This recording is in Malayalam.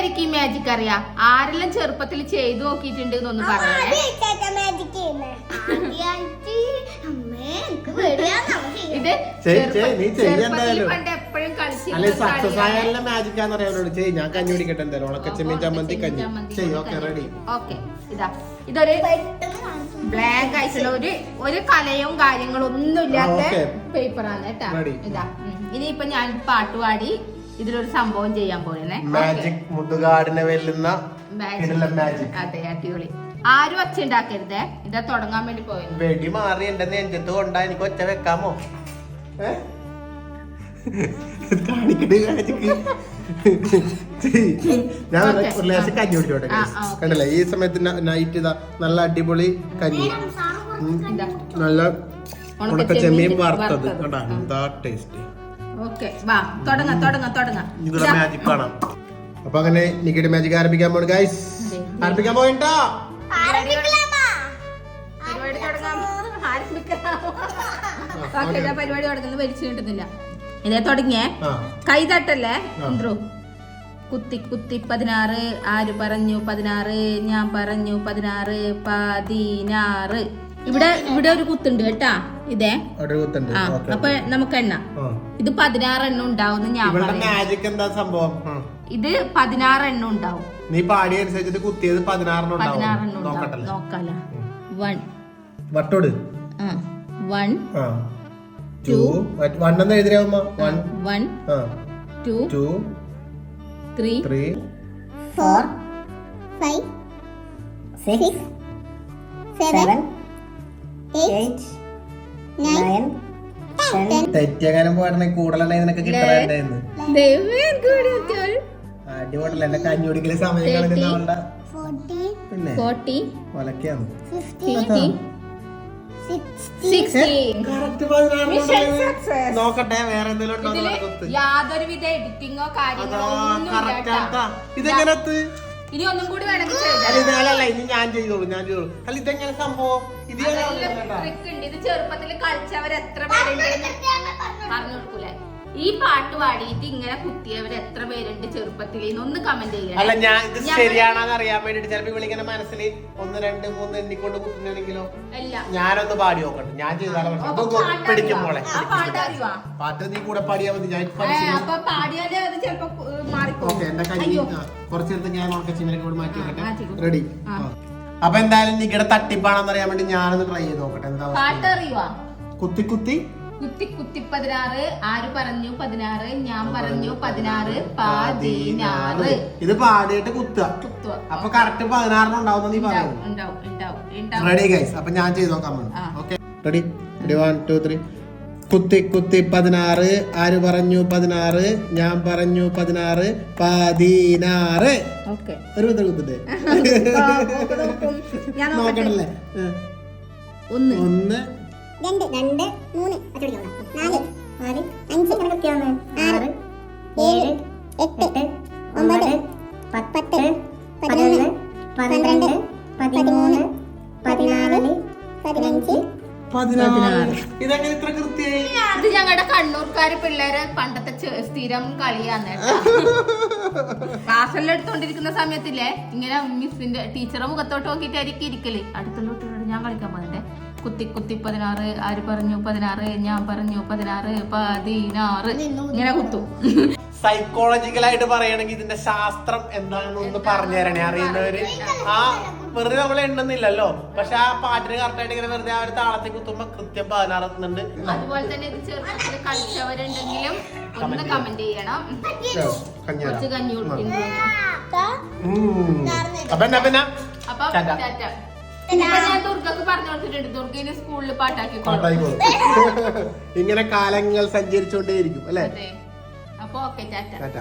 പേർക്ക് ഈ മാജിക് അറിയാം? ആരെല്ലാം ചെറുപ്പത്തിൽ ചെയ്തു നോക്കിയിട്ടുണ്ട് എന്നൊന്ന് പറയണേ. ഇത് ചെറുപ്പത്തിൽ. പണ്ട് എപ്പോഴും ഞാൻ കഞ്ഞി കുടിക്കട്ടെ എന്തായാലും. ഉണക്കച്ചെമ്മീൻ ചമ്മന്തി കഞ്ഞി. ചെയ്യ് റെഡി ഓക്കെ ഇതാ. ഇതൊരു ബ്ലാങ്ക് ആയിട്ടുള്ള ഒരു ഒരു കലയും കാര്യങ്ങളും ഒന്നും ഇല്ലാത്ത പേപ്പറാണ് കേട്ടാ. ഇതാ. ഇനിയിപ്പൊ ഞാൻ പാട്ട് പാടി. ഇതിലൊരു സംഭവം ചെയ്യാൻ പോകുന്നേ മാജിക് മുതുകാടിനെ വെല്ലുന്ന മാജിക് അതെ അടിപൊളി. ആരും ഒച്ച ഉണ്ടാക്കരുതേ ഇതാ തുടങ്ങാൻ വേണ്ടി പോയത് വെടി മാറി എന്റെ നെഞ്ചത്ത് കൊണ്ടാ എനിക്ക് ഒച്ച വെക്കാമോ? ഞാൻ. ഒരു ലേശം കഞ്ഞി കുടിച്ചോട്ടെ. കണ്ടില്ലേ? ഈ സമയത്ത് നൈറ്റ് ഇതാ നല്ല അടിപൊളി കഞ്ഞി. നല്ല ഉണക്ക ചെമ്മീൻ വറുത്തത്. കേട്ടാ കണ്ടാ? എന്താ ടേസ്റ്റ് ഓക്കെ വാ തുടങ്ങാം തുടങ്ങാം തുടങ്ങാം. ഇതിലെ മാജിക് കാണാം. അപ്പൊ അങ്ങനെ നിക്കിയുടെ മാജിക് ആരംഭിക്കാൻ പോണു ഗൈസ്. ആരംഭിക്കാൻ പോയിട്ടോ? പരിപാടി തുടങ്ങാം. ആരംഭിക്കാം പരിപാടി തുടങ്ങുന്നത് വലിച്ചു കിട്ടുന്നില്ല ഇതേ തുടങ്ങിയേ. കൈ തട്ടല്ലേ. ഇന്ദ്രു? കുത്തി കുത്തി പതിനാറ്. ആര് പറഞ്ഞു? പതിനാറ്. ഞാൻ പറഞ്ഞു പതിനാറ്. പതിനാറ്. ഇവിടെ ഇവിടെ ഒരു കുത്തുണ്ട് കേട്ടാ. ഇതേ. ആ അപ്പൊ നമുക്ക് എണ്ണ. ഇത് പതിനാറ് എണ്ണം ഉണ്ടാവും ഞാൻ മാജിക് എന്താ സംഭവം? ഇത് പതിനാറ് എണ്ണം ഉണ്ടാവും. നീ പാടിയ അനുസരിച്ചിട്ട് കുത്തിയത് പതിനാറെണ്ണം ഉണ്ടാവും. നോക്കാല. വൺ. വട്ടോട്. ആ വൺ. ആ. ടു. വൺ എന്ന് എഴുതിയാവുമ്പ വൺ. വൺ. ആ. Two. Two. Three. Three. four, five, six, seven, eight, nine, ten, തെറ്റിയകാരം പോയിരുന്നെ കൂടുതലല്ലേ നിനക്ക് എത്തിയോൾ. അടിപൊളിയല്ല എന്റെ കഞ്ഞി കുടിക്കൽ സമയം കളഞ്ഞ പിന്നെ. നോക്കട്ടെ വേറെ എന്തെങ്കിലും ഉണ്ടോ എന്ന് യാതൊരുവിധ എഡിറ്റിങ്ങോ കാര്യങ്ങളോ ഇതെങ്ങനെ? ഇനി ഒന്നും കൂടി വേണമെങ്കിൽ അല്ല ഇനി ഞാൻ ചെയ്തോളൂ ഞാൻ ചെയ്തോളൂ. അല്ല ഇതെങ്ങനെ സംഭവം? ഇത് ഞാൻ. ട്രിക്ക് ഉണ്ട്. ഇത് ചെറുപ്പത്തിൽ കളിച്ചവർ എത്ര പേരുണ്ട് പറഞ്ഞു കൊടുക്കൂലേ ഈ പാട്ട് പാടിയിട്ട് ഇങ്ങനെ കുത്തിയവർ എത്ര പേരുണ്ട് ചെറുപ്പത്തിൽ ഒന്ന് കമന്റ് അല്ല ചെയ്യണം ഞാൻ ഇത് ശരിയാണെന്ന് അറിയാൻ വേണ്ടിട്ട് ചിലപ്പോ ഇവളിങ്ങനെ മനസ്സിൽ ഒന്ന് രണ്ട് മൂന്ന് എണ്ണിക്കൊണ്ട് കുത്തുന്നുണ്ടെങ്കിലോ അല്ല. ഞാനൊന്ന് പാടി നോക്കട്ടെ. ഞാൻ ചെയ്താലോ? പിടിക്കും? മോളെ. പാട്ട് നീ കൂടെ പാടിയാ മതി. ഞാൻ ഓക്കെ എന്റെ കഞ്ഞി അയ്യോ. കുറച്ച് നേരത്തെ ഞാൻ ഉണക്ക ചിമ്മലൊക്കെ കൂടെ മാറ്റി നോക്കട്ടെ റെഡി. അപ്പൊ എന്തായാലും നിങ്ങളുടെ തട്ടിപ്പാണെന്ന് അറിയാൻ വേണ്ടി ഞാനൊന്ന് ട്രൈ ചെയ്ത് നോക്കട്ടെ. എന്താ കുത്തി കുത്തി. കുത്തി കുത്തി പതിനാറ്. ആര് പറഞ്ഞു? പതിനാറ്. ഞാൻ പറഞ്ഞു പതിനാറ്. പതിനാറ്. ഇത് പാടിയിട്ട് കുത്തുക. കുത്തുക. അപ്പൊ കറക്റ്റ് പതിനാറിന് ഉണ്ടാവും നീ ഉണ്ടാവും ഉണ്ടാവും ഉണ്ടാവും റെഡി ഗൈസ് അപ്പൊ ഞാൻ ചെയ്ത് നോക്കാൻ. Okay ready ready one two three കുത്തി കുത്തി പതിനാറ്. ആര് പറഞ്ഞു പതിനാറ്? ഞാൻ പറഞ്ഞു പതിനാറ്. പതിനാറ്. ഒരു വിധ കുത്തിട്ട്. നോക്കണല്ലേ. ഒന്ന്. ഒന്ന്. രണ്ട് രണ്ട് മൂന്ന്. അച്ചടിക്കണം നാല്. നാല് അഞ്ച്. കണക്കൊക്കെയാണ് ആറ്. ഏഴ്. എട്ട്. ഒമ്പത്. പത്ത്. പതിനൊന്ന്. പന്ത്രണ്ട്. പതിമൂന്ന്. പതിനാല്. പതിനഞ്ച്. അത് ഞങ്ങളുടെ കണ്ണൂർക്കാര് പിള്ളേരെ പണ്ടത്തെ സ്ഥിരം കളിയാന്ന് ക്ലാസ്സെല്ലാം എടുത്തോണ്ടിരിക്കുന്ന സമയത്തില്ലേ ഇങ്ങനെ മിസ്സിന്റെ ടീച്ചറെ മുഖത്തോട്ട് നോക്കിയിട്ടായിരിക്കും ഇരിക്കൽ. അടുത്തുള്ളോട്ട് ഞാൻ കളിക്കാൻ പോകുന്നുണ്ട് കുത്തി കുത്തി പതിനാറ് ആര് പറഞ്ഞു? പതിനാറ് ഞാൻ പറഞ്ഞു. പതിനാറ് പതിനാറ്. ഇങ്ങനെ കുത്തും. സൈക്കോളജിക്കലായിട്ട് പറയണെങ്കിൽ ഇതിന്റെ ശാസ്ത്രം എന്താണെന്ന് ഒന്ന് പറഞ്ഞു തരണേ. അറിയുന്നവര് ആ വെറുതെ നമ്മൾ എണ്ണുന്നില്ലല്ലോ. പക്ഷെ ആ പാട്ടിന് കറക്റ്റായിട്ട് ഇങ്ങനെ വെറുതെ ആ ഒരു താളത്തിൽ കുത്തുമ്പോ കൃത്യം പതിനാറെത്തുന്നുണ്ട് അതുപോലെ തന്നെ ഇത് ചെറുപ്പത്തിൽ കളിച്ചവരുണ്ടെങ്കിലും ഒന്ന് കമന്റ് ചെയ്യണം. കുറച്ച് കഞ്ഞി കുടിക്കുന്നു അപ്പൊ എന്നാ പിന്നെ? അപ്പൊ ടാറ്റ. ടാറ്റ. ഞാൻ ദുർഗക്ക് പറഞ്ഞു സ്കൂളിൽ പാട്ടാക്കി ഇങ്ങനെ കാലങ്ങൾ സഞ്ചരിച്ചുകൊണ്ടേയിരിക്കും ഇരിക്കും അതെ. അപ്പൊ ഓക്കെ ടാറ്റ.